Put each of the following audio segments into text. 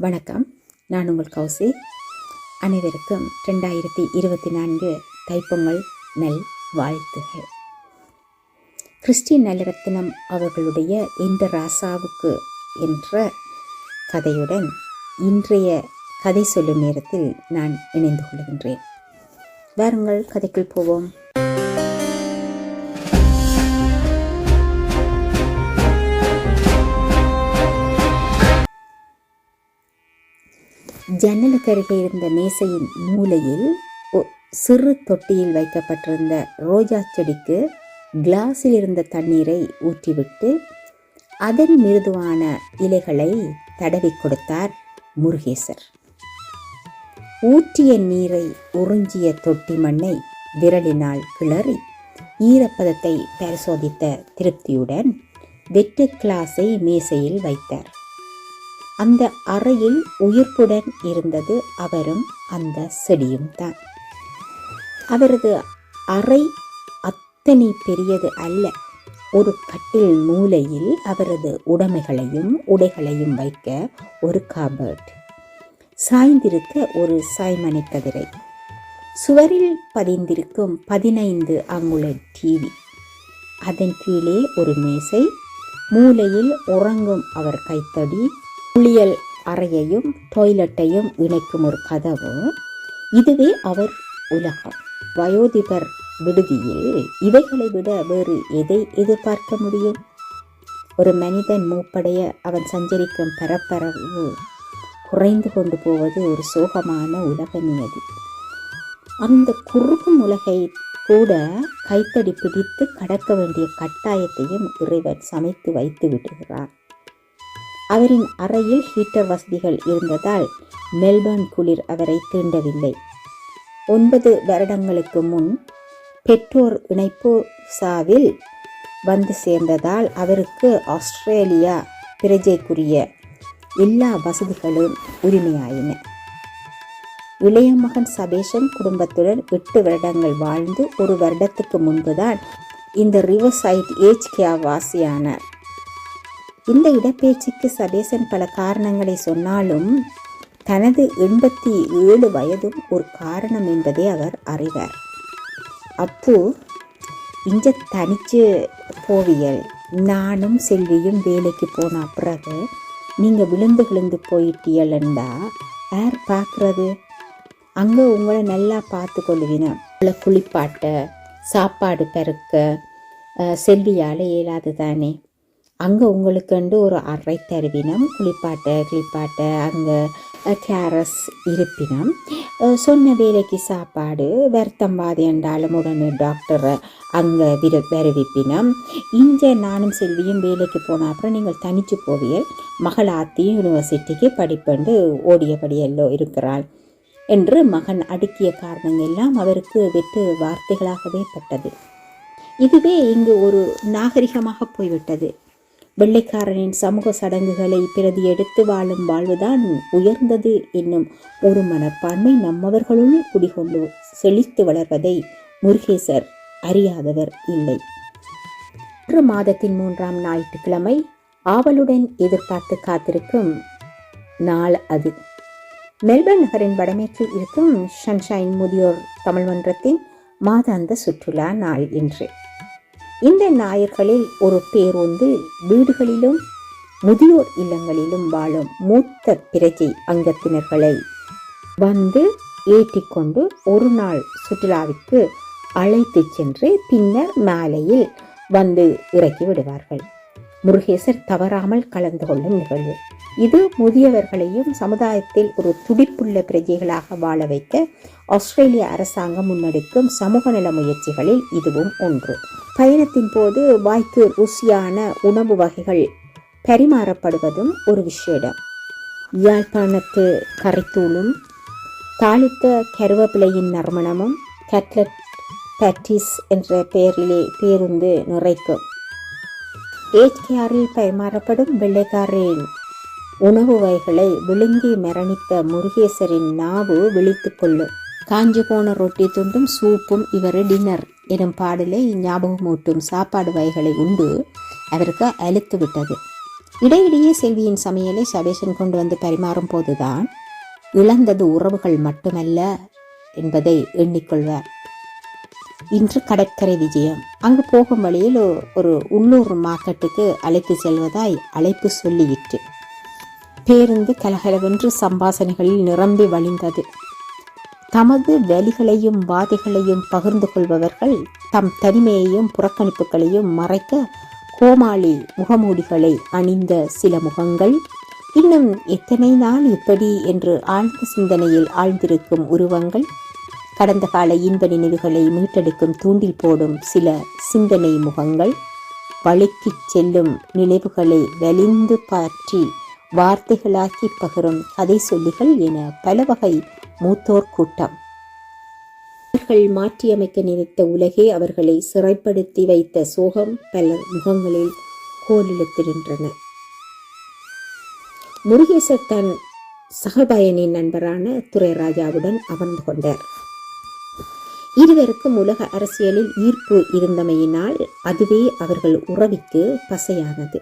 வணக்கம். நான் உங்கள் கௌசி. அனைவருக்கும் ரெண்டாயிரத்தி இருபத்தி நான்கு தைப்பொங்கல் நல் வாழ்த்துகள். கிறிஸ்டின் நலரத்தினம் அவர்களுடைய இந்த ராசாவுக்கு என்ற கதையுடன் இன்றைய கதை சொல்லும் நேரத்தில் நான் இணைந்து கொள்கின்றேன். வாருங்கள் கதைக்குள் போவோம். ஜன்னலுக்கு இருந்த மேசையின் மூலையில் ஒ- சிறு தொட்டியில் வைக்கப்பட்டிருந்த ரோஜா செடிக்கு கிளாஸில் இருந்த தண்ணீரை ஊற்றிவிட்டு அதன் மிருதுவான இலைகளை தடவி கொடுத்தார் முருகேசர். ஊற்றிய நீரை உறிஞ்சிய தொட்டி மண்ணை விரலினால் கிளறி ஈரப்பதத்தை பரிசோதித்த திருப்தியுடன் வெட்டு கிளாஸை மேசையில் வைத்தார். அந்த அறையில் உயிர்ப்புடன் இருந்தது அவரும் அந்த செடியும் தான். அவரது அறை அத்தனை பெரியது அல்ல. ஒரு கட்டில் மூலையில் அவரது உடைமைகளையும் உடைகளையும் வைக்க ஒரு காபர்ட் சாய்ந்திருக்க ஒரு சாய்மனை கதிரை. சுவரில் பதிந்திருக்கும் பதினைந்து அங்குல டிவி அதன் கீழே ஒரு மேசை. மூலையில் உறங்கும் அவர் கைத்தடி. குளியல் அறையையும் டாய்லெட்டையும் இணைக்கும் ஒரு கதவு. இதுவே அவர் உலகம். வயோதிபர் விடுதியில் இவைகளை விட வேறு எதை எதிர்பார்க்க முடியும்? ஒரு மனிதன் மூப்படைய அவன் சஞ்சரிக்கும் பரப்பரவு குறைந்து கொண்டு போவது ஒரு சோகமான உலக நியதி. அந்த குறுகும் உலகை கூட கைத்தடி பிடித்து கடக்க வேண்டிய கட்டாயத்தையும் இறைவன் சமைத்து வைத்து விடுகிறார் அவரின் அறையில் ஹீட்டர் வசதிகள் இருந்ததால் மெல்பர்ன் குளிர் அவரை தீண்டவில்லை. ஒன்பது வருடங்களுக்கு முன் பெற்றோர் இணைப்பு சாவில் வந்து சேர்ந்ததால் அவருக்கு ஆஸ்திரேலியா பிரஜைக்குரிய எல்லா வசதிகளும் உரிமையாயின. இளைய மகன் சபேஷன் குடும்பத்துடன் எட்டு வருடங்கள் வாழ்ந்து ஒரு வருடத்துக்கு முன்புதான் இந்த ரிவர்சைட் ஏஜ் கேயா வாசியானார் இந்த இடப்பெயர்ச்சிக்கு சபேசன் பல காரணங்களை சொன்னாலும் தனது எண்பத்தி ஏழு வயதும் ஒரு காரணம் என்பதை அவர் அறிவார். அப்போ இங்க தனிச்சு போவியல் நானும் செல்வியும் வேலைக்கு போன பிறகு நீங்கள் விழுந்து விழுந்து போயிட்டீங்களா யார் பார்க்குறது? அங்கே உங்களை நல்லா பார்த்து கொள்ளுவின உங்களை குளிப்பாட்ட சாப்பாடு பெருக்க செல்வியால் இயலாது தானே. அங்கே உங்களுக்குண்டு ஒரு அறை தருவினம் குளிப்பாட்ட கிளிப்பாட்ட அங்கே கேரஸ் இருப்பினம். சொன்ன வேலைக்கு சாப்பாடு வருத்தம் பாதி என்றாலும் உடனே டாக்டரை அங்கே விர வருவிப்பினம். இங்கே நானும் செல்வியும் வேலைக்கு போன அப்புறம் நீங்கள் தனிச்சு போவியல். மகள் ஆத்தியும் யூனிவர்சிட்டிக்கு படிப்பண்டு ஓடியபடியல்லோ இருக்கிறாள் என்று மகன் அடுக்கிய காரணங்கள் எல்லாம் அவருக்கு வெற்று வார்த்தைகளாகவே பட்டது. இதுவே இங்கு ஒரு நாகரிகமாக போய்விட்டது. வெள்ளைக்காரனின் சமூக சடங்குகளை பிரதி எடுத்து வாழும் வாழ்வுதான் உயர்ந்தது என்னும் ஒரு மனப்பான்மை நம்மவர்களுள் குடிகொண்டு செழித்து வளர்வதை முருகேசர் அறியாதவர் இல்லை. மூன்று மாதத்தின் மூன்றாம் ஞாயிற்றுக்கிழமை ஆவலுடன் எதிர்பார்த்து காத்திருக்கும் நாள் அது. மெல்பர்ன் நகரின் வடமேற்கில் இருக்கும் சன்ஷைன் முதியோர் தமிழ் மன்றத்தின் மாதாந்த சுற்றுலா நாள் இன்று. இந்த நாயர்களில் ஒரு பேருந்து வீடுகளிலும் முதியோர் இல்லங்களிலும் வாழும் மூத்த பிரஜை அங்கத்தினர்களை வந்து ஏற்றிக்கொண்டு ஒரு நாள் சுற்றுலாவிற்கு அழைத்துச் சென்று பின்னர் மாலையில் வந்து இறக்கி விடுவார்கள். முருகேசர் தவறாமல் கலந்து கொள்ளும் நிகழ்வு. இது முதியவர்களையும் சமுதாயத்தில் ஒரு துடிப்புள்ள பிரஜைகளாக வாழ வைக்க ஆஸ்திரேலிய அரசாங்கம் முன்னெடுக்கும் சமூக நல முயற்சிகளில் இதுவும் ஒன்று. பயணத்தின் போது வாய்க்கு ருசியான உணவு வகைகள் பரிமாறப்படுவதும் ஒரு விஷயம் யாழ்ப்பாணத்து கரைத்தூளும் தாளித்த கருவேப்பிலையின் நறுமணமும் கட்லட் பேட்டிஸ் என்ற பெயரிலே பேருந்து நிறைக்கும் ஏச்கேஆரில் பரிமாறப்படும் வெள்ளைக்காரின் உணவு வகைகளை விழுங்கி மரணித்த முருகேசரின் நாவு விழித்துக்கொள்ளும் காஞ்சு போன ரொட்டி துண்டும் சூப்பும் இவர் டின்னர். எனும் பாடலை ஞாபகமூட்டும் சாப்பாடு வகைகளை உண்டு அவருக்கு அழுத்து விட்டது. இடையிடையே செல்வியின் சமையலை சபேஷன் கொண்டு வந்து பரிமாறும் போதுதான் இழந்தது உறவுகள் மட்டுமல்ல என்பதை எண்ணிக்கொள்வார். இன்று கடற்கரை விஜயம். அங்கு போகும் வழியில் ஒரு உள்ளூர் மார்க்கெட்டுக்கு அழைத்து செல்வதாய் அழைப்பு சொல்லியிற்று. பேருந்து கலகலவென்று சம்பாசனைகளில் நிரம்பி வழிந்தது. தமது வலிகளையும் வாதைகளையும் பகிர்ந்து கொள்பவர்கள் தம் தனிமையையும் புறக்கணிப்புகளையும் மறைக்க கோமாளி முகமூடிகளை அணிந்த சில முகங்கள். இன்னும் எத்தனை நாள் இப்படி என்று ஆழ்ந்த சிந்தனையில் ஆழ்ந்திருக்கும் உருவங்கள். கடந்த கால இன்ப நினைவுகளை மீட்டெடுக்கும் தூண்டில் போடும் சில சிந்தனை முகங்கள். வழுக்கிச் செல்லும் நினைவுகளை வலிந்து பாற்றி வார்த்தைகளாக்கி பகிரும் கதை சொல்லிகள் என பல வகை மூத்தோர் கூட்டம். அவர்கள் மாற்றியமைக்க நினைத்த உலகே அவர்களை சிறைப்படுத்தி வைத்த சோகம் பலர் முகங்களில் கோலிழுத்திருந்தன. முருகேசர் தன் சகபயனின் நண்பரான துரைராஜாவுடன் அமர்ந்து கொண்டார். இருவருக்கும் உலக அரசியலில் ஈர்ப்பு இருந்தமையினால் அதுவே அவர்கள் உறவிக்கு பசையானது.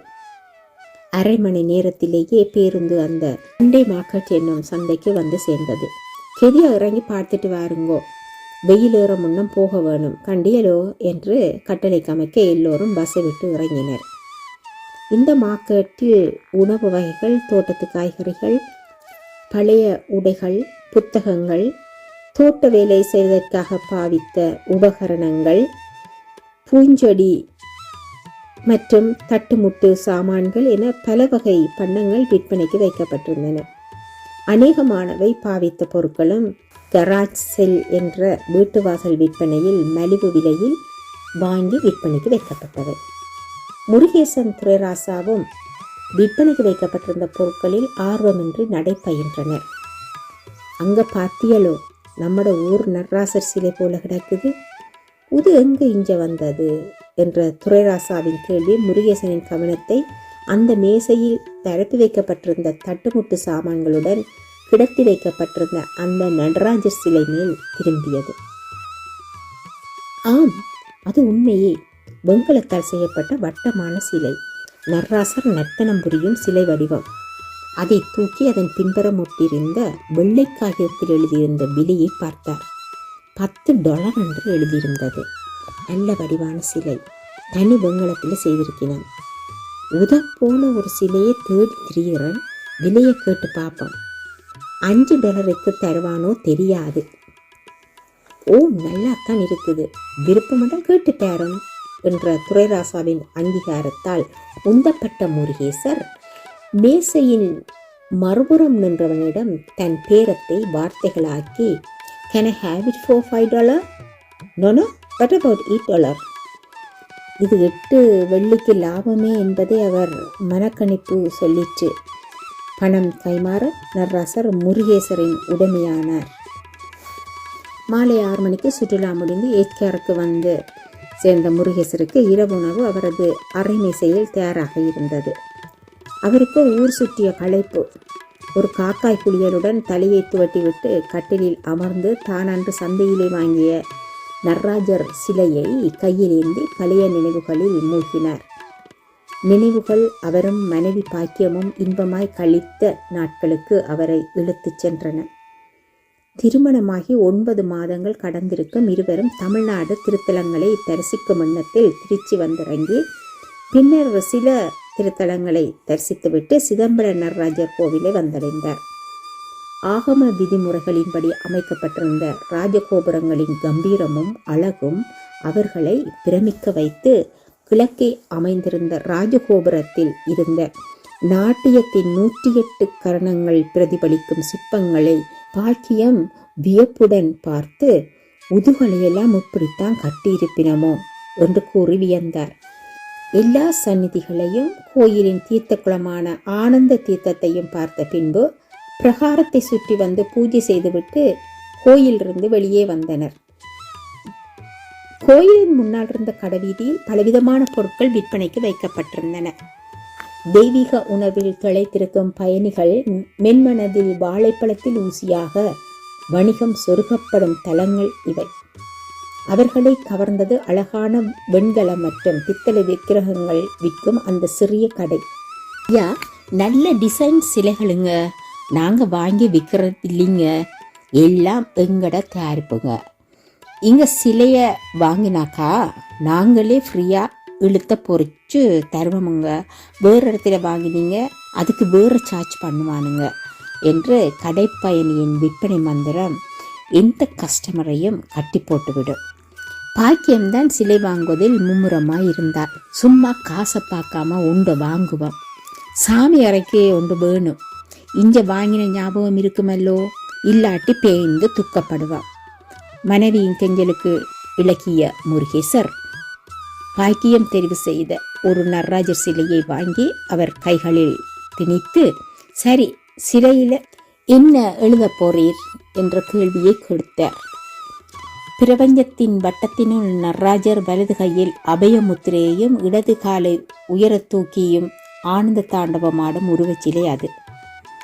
அரை மணி நேரத்திலேயே பேருந்து அந்த அண்டை மார்க்கெட் என்னும் சந்தைக்கு வந்து சேர்ந்தது. கெதிய இறங்கி பார்த்துட்டு வாருங்கோ. வெயில் ஏற முன்னம் போக வேணும். கண்டியலோ என்று கட்டளை கமைக்க எல்லோரும் பஸ்ஸை விட்டு இறங்கினர். இந்த மார்க்கெட்டில் உணவு வகைகள் தோட்டத்து காய்கறிகள் பழைய உடைகள் புத்தகங்கள் தோட்ட வேலை செய்வதற்காக பாவித்த உபகரணங்கள் பூஞ்செடி மற்றும் தட்டுமுட்டு சாமான்கள் என பல வகை பண்டங்கள் விற்பனைக்கு வைக்கப்பட்டிருந்தன. அநேகமானவை பாவித்த பொருட்களும் கராஜ் செல் என்ற வீட்டு வாசல் விற்பனையில் மலிவு விலையில் வாங்கி விற்பனைக்கு வைக்கப்பட்டவை. முருகேசன் துரைராசாவும் விற்பனைக்கு வைக்கப்பட்டிருந்த பொருட்களில் ஆர்வமின்றி நடைபயின்றனர். அங்க பாத்தியலோ நம்மட ஊர் நடராசர் சிலை போல கிடக்குது. இது எங்க இங்க வந்தது? என்ற துரைராசாவின் கேள்வி முருகேசனின் கவனத்தை அந்த மேசையில் தரப்பி வைக்கப்பட்டிருந்த தட்டுமுட்டு சாமான்களுடன் கிடத்தி வைக்கப்பட்டிருந்த அந்த நடராஜர் சிலை மேல் திரும்பியது. ஆம் அது உண்மையே. வெங்கலத்தால் செய்யப்பட்ட வட்டமான சிலை. நடராசர் நர்த்தனம் புரியும் சிலை வடிவம். அதை தூக்கி அதன் பின்புறம் ஒட்டியிருந்த வெள்ளை காகிதத்தில் எழுதியிருந்த விலையை பார்த்தார். பத்து டாலர் என்று எழுதியிருந்தது. நல்ல வடிவான சிலை. தனி வெங்கலத்தில் செய்திருக்கிறான் உத போன ஒரு சிலையை தேடி திரியிறன் விலையை கேட்டு பார்ப்போம் அஞ்சு டாலருக்கு தருவானோ தெரியாது. ஓ நல்லாத்தான் இருக்குது. விருப்பமட்டம் கேட்டு பேரும் என்ற துரைராசாவின் அங்கீகாரத்தால் உந்தப்பட்ட முருகேசர் மேசையின் மறுபுறம் நின்றவனிடம் தன் பேரத்தை வார்த்தைகளாக்கி can I have it four five dollar no no but about eight dollar இது எட்டு வெள்ளிக்கு லாபமே என்பதை அவர் மனக்கணிப்பு சொல்லிற்று. பணம் கைமாற நடராசர் முருகேசரின் உடமையானார். மாலை ஆறு மணிக்கு சுற்றுலா முடிந்து ஏற்காருக்கு வந்து சேர்ந்த முருகேசருக்கு இரவு உணவு அவரது அரைமேசையில் தயாராக இருந்தது. அவருக்கு ஊர் சுற்றிய களைப்பு ஒரு காக்காய் குளியலுடன் தலையை துவட்டிவிட்டு கட்டிலில் அமர்ந்து தான் அன்று சந்தையிலே வாங்கிய நடராஜர் சிலையை கையிலேந்தி பழைய நினைவுகளில் மூழ்கினார். நினைவுகள் அவரும் மனைவி பாக்கியமும் இன்பமாய் கழித்த நாட்களுக்கு அவரை இழுத்துச் சென்றன. திருமணமாகி ஒன்பது மாதங்கள் கடந்திருக்கும் இருவரும் தமிழ்நாடு திருத்தலங்களை தரிசிக்கும் எண்ணத்தில் திருச்சி வந்திறங்கி பின்னர் சில திருத்தலங்களை தரிசித்துவிட்டு சிதம்பர நடராஜர் கோவிலை வந்தடைந்தார். ஆகம விதிமுறைகளின்படி அமைக்கப்பட்டிருந்த ராஜகோபுரங்களின் கம்பீரமும் அழகும் அவர்களை பிரமிக்க வைத்து கிழக்கே அமைந்திருந்த ராஜகோபுரத்தில் இருந்த நாட்டியத்தின் நூற்றி எட்டு கரணங்கள் பிரதிபலிக்கும் சிற்பங்களை பாக்கியம் வியப்புடன் பார்த்து முதுகலையெல்லாம் இப்படித்தான் கட்டியிருப்பினமோ என்று கூறி வியந்தார். எல்லா சந்நிதிகளையும் கோயிலின் தீர்த்த குளமான ஆனந்த தீர்த்தத்தையும் பார்த்த பின்பு பிரகாரத்தை சுற்றி வந்து பூஜை செய்துவிட்டு கோயிலிருந்து வெளியே வந்தனர். கோயிலின் முன்னால் இருந்த கடைவீதியில் பலவிதமான பொருட்கள் விற்பனைக்கு வைக்கப்பட்டிருந்தன. தெய்வீக உணர்வில் திளைத்திருக்கும் பயணிகள் மென்மனதில் வாழைப்பழத்தில் ஊசியாக வணிகம் சொருகப்படும் தலங்கள் இவை. அவர்களை கவர்ந்தது அழகான வெண்கலம் மற்றும் பித்தளை விக்கிரகங்கள் விற்கும் அந்த சிறிய கடை. ஐயா நல்ல டிசைன் சிலைகளுங்க. நாங்கள் வாங்கி விற்கிறது இல்லைங்க. எல்லாம் எங்கட தயாரிப்புங்க. இங்கே சிலையை வாங்கினாக்கா நாங்களே ஃப்ரீயாக இழுத்த பொறிச்சு தருவோமுங்க. வேறு இடத்துல வாங்கினீங்க அதுக்கு வேறு சார்ஜ் பண்ணுவானுங்க என்று கடைப்பயணியின் விற்பனை மந்திரம் எந்த கஸ்டமரையும் கட்டி போட்டுவிடும். பாக்கியம்தான் சிலை வாங்குவதில் மும்முரமாக இருந்தார். சும்மா காசை பார்க்காம உண்டு வாங்குவோம். சாமி அறைக்கு ஒன்று வேணும். இஞ்ச வாங்கின ஞாபகம் இருக்குமல்லோ? இல்லாட்டி பேய்ந்து துக்கப்படுவா மனைவியின் கெஞ்சலுக்கு இலக்கிய முருகேசர் பாக்கியம் தெரிவு செய்த ஒரு நடராஜர் சிலையை வாங்கி அவர் கைகளில் திணித்து சரி சிலையில் என்ன எழுத போறீர்? என்ற கேள்வியை கொடுத்தார். பிரபஞ்சத்தின் வட்டத்தினுள் நடராஜர் வலது கையில் அபயமுத்திரையையும் இடது காலை உயரத் தூக்கியும் ஆனந்த தாண்டவமாடும் உருவச்சிலை அது.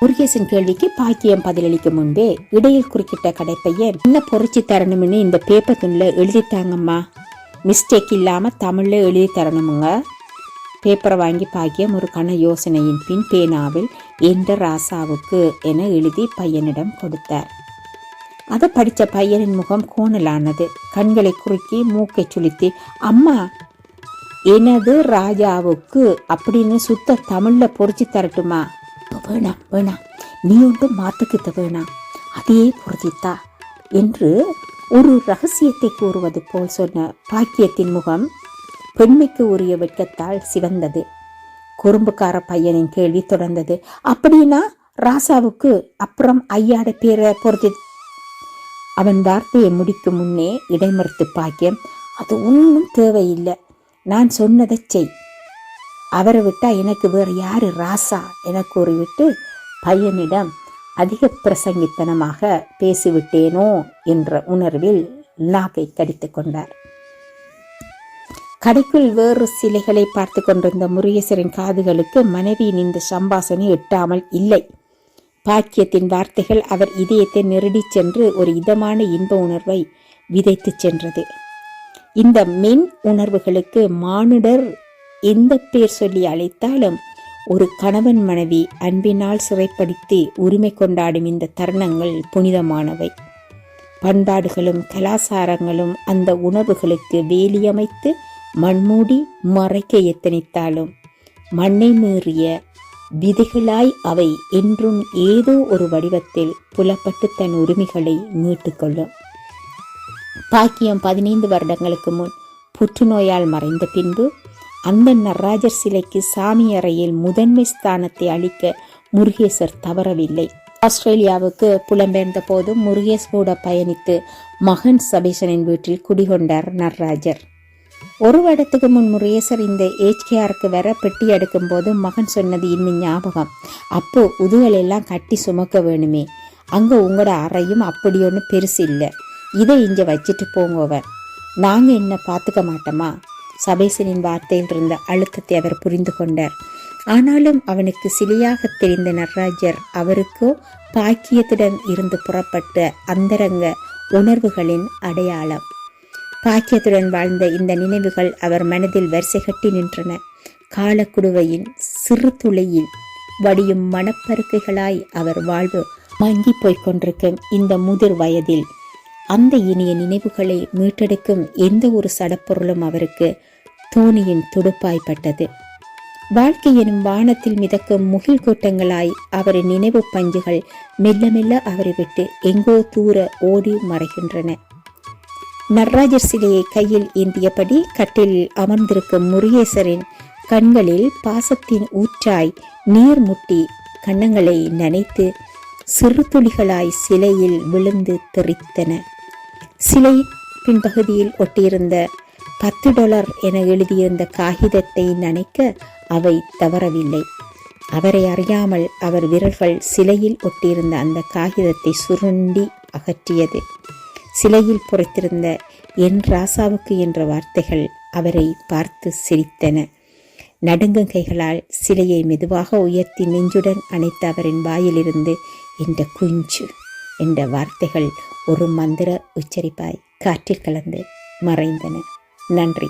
முருகேசன் கேள்விக்கு பாக்கியம் பதிலளிக்கும் முன்பே இடையில் குறுக்கிட்ட கடைப்பையன் என்ன பொறிச்சு தரணும்னு இந்த பேப்பர் துணில எழுதித்தாங்கம்மா மிஸ்டேக் இல்லாமல் தமிழில் எழுதி தரணுமுங்க. பேப்பரை வாங்கி பாக்கியம் ஒரு கன யோசனையின் பின் பேனாவில் என்ற ராசாவுக்கு என எழுதி பையனிடம் கொடுத்தார். அதை படித்த பையனின் முகம் கோணலானது. கண்களை குறுக்கி மூக்கை சுளுத்தி அம்மா எனது ராஜாவுக்கு அப்படின்னு சுத்த தமிழ்ல பொறிச்சு தரட்டுமா? வேணாம் வேணாம் நீ ஒன்றும் மாற்றுக்கிட்ட வேணாம் அதே பொருத்தித்தா என்று ஒரு ரகசியத்தை கூறுவது போல் சொன்ன பாக்கியத்தின் முகம் பெண்மைக்கு உரிய வெட்கத்தால் சிவந்தது. குறும்புக்கார பையனின் கேள்வி தொடர்ந்தது. அப்படின்னா ராசாவுக்கு அப்புறம் ஐயாட பேரை பொறுத்து அவன் வார்த்தையை முடிக்கும் முன்னே இடைமறுத்து பாக்கியம் அது ஒன்றும் தேவையில்லை. நான் சொன்னதை செய். அவரை விட்டால் எனக்கு வேறு யாரு ராசா? என கூறிவிட்டு பையனிடம் அதிக பிரசங்கித்தனமாக பேசிவிட்டேனோ? என்ற உணர்வில் நாக்கை கடித்து கொண்டார். கடைக்குள் வேறு சிலைகளை பார்த்து கொண்டிருந்த முருகேசரின் காதுகளுக்கு மனைவியின் இந்த சம்பாசனை எட்டாமல் இல்லை. பாக்கியத்தின் வார்த்தைகள் அவர் இதயத்தை நெருடி சென்று ஒரு இதமான இன்ப உணர்வை விதைத்துச் சென்றது. இந்த மென் உணர்வுகளுக்கு மானுடர் எந்த பேர் சொல்லி அழைத்தாலும் ஒரு கணவன் மனைவி அன்பினால் சிறைப்படுத்தி உரிமை கொண்டாடும் இந்த தருணங்கள் புனிதமானவை. பண்பாடுகளும் கலாசாரங்களும் அந்த உணவுகளுக்கு வேலியமைத்து மண்மூடி மறைக்க எத்தனித்தாலும் மண்ணை மீறிய விதிகளாய் அவை என்றும் ஏதோ ஒரு வடிவத்தில் புலப்பட்டு தன் உரிமைகளை மீட்டுக்கொள்ளும் பாக்கியம் பதினைந்து வருடங்களுக்கு முன் புற்றுநோயால் மறைந்த பின்பு அந்த நடராஜர் சிலைக்கு சாமி அறையில் முதன்மை ஸ்தானத்தை அளிக்க முருகேசர் தவறவில்லை. ஆஸ்திரேலியாவுக்கு புலம்பெயர்ந்த போதும் முருகேஷ் கூட பயணித்து மகன் சபேசனின் வீட்டில் குடிகொண்டார் நடராஜர். ஒரு வருடத்துக்கு முன் முருகேசர் இந்த ஏச்கேஆருக்கு வர பெட்டி எடுக்கும் போது மகன் சொன்னது இன்னும் ஞாபகம். அப்போ உதுகள் எல்லாம் கட்டி சுமக்க வேணுமே. அங்க உங்களோட அறையும் அப்படி ஒன்று பெருசு இல்லை. இதை இங்க வச்சுட்டு போங்கவர் நாங்க என்ன பார்த்துக்க மாட்டோமா? சபேசனின் வார்த்தையில் இருந்த அழுத்தத்தை அவர் புரிந்து கொண்டார். ஆனாலும் அவனுக்கு சிலியாக தெரிந்த நடராஜர் அவருக்கோ பாக்கியத்துடன் இருந்து புறப்பட்ட அந்தரங்க உணர்வுகளின் அடையாளம். பாக்கியத்துடன் வாழ்ந்த இந்த நினைவுகள் அவர் மனதில் வரிசை கட்டி நின்றன. காலக்குடுவையின் சிறு துளையில் வடியும் மனப்பருக்கைகளாய் அவர் வாழ்வு மங்கி போய்க் கொண்டிருக்கும் இந்த முதிர் வயதில் அந்த இனிய நினைவுகளை மீட்டெடுக்கும் எந்த ஒரு சடப்பொருளும் அவருக்கு தோணியின் துடுப்பாய்ப்பட்டது. வாழ்க்கை எனும் வானத்தில் மிதக்கும் முகில் கூட்டங்களாய் அவரின் நினைவு பஞ்சுகள் மெல்ல மெல்ல அவரை விட்டு எங்கோ தூர ஓடி மறைகின்றன. நடராஜர் சிலையை கையில் ஏந்தியபடி கட்டில் அமர்ந்திருக்கும் முருகேசரின் கண்களில் பாசத்தின் ஊற்றாய் நீர் முட்டி கண்ணங்களை நனைத்து சிறு துளிகளாய் சிலையில் விழுந்து தெரித்தன சிலை பின்பகுதியில் ஒட்டியிருந்த பத்து டாலர் என எழுதியிருந்த காகிதத்தை நனைக்க அவை தவறவில்லை. அவரை அறியாமல் அவர் விரல்கள் சிலையில் ஒட்டியிருந்த அந்த காகிதத்தை சுருண்டி அகற்றியது. சிலையில் பொறுத்திருந்த என் ராசாவுக்கு என்ற வார்த்தைகள் அவரை பார்த்து சிரித்தன. நடுங்கும் கைகளால் சிலையை மெதுவாக உயர்த்தி நெஞ்சுடன் அணைத்த அவரின் வாயிலிருந்து இந்த குஞ்சு என்ற வார்த்தைகள் ஒரு மந்திர உச்சரிப்பாய் காற்றில் கலந்து மறைந்தன. நன்றி.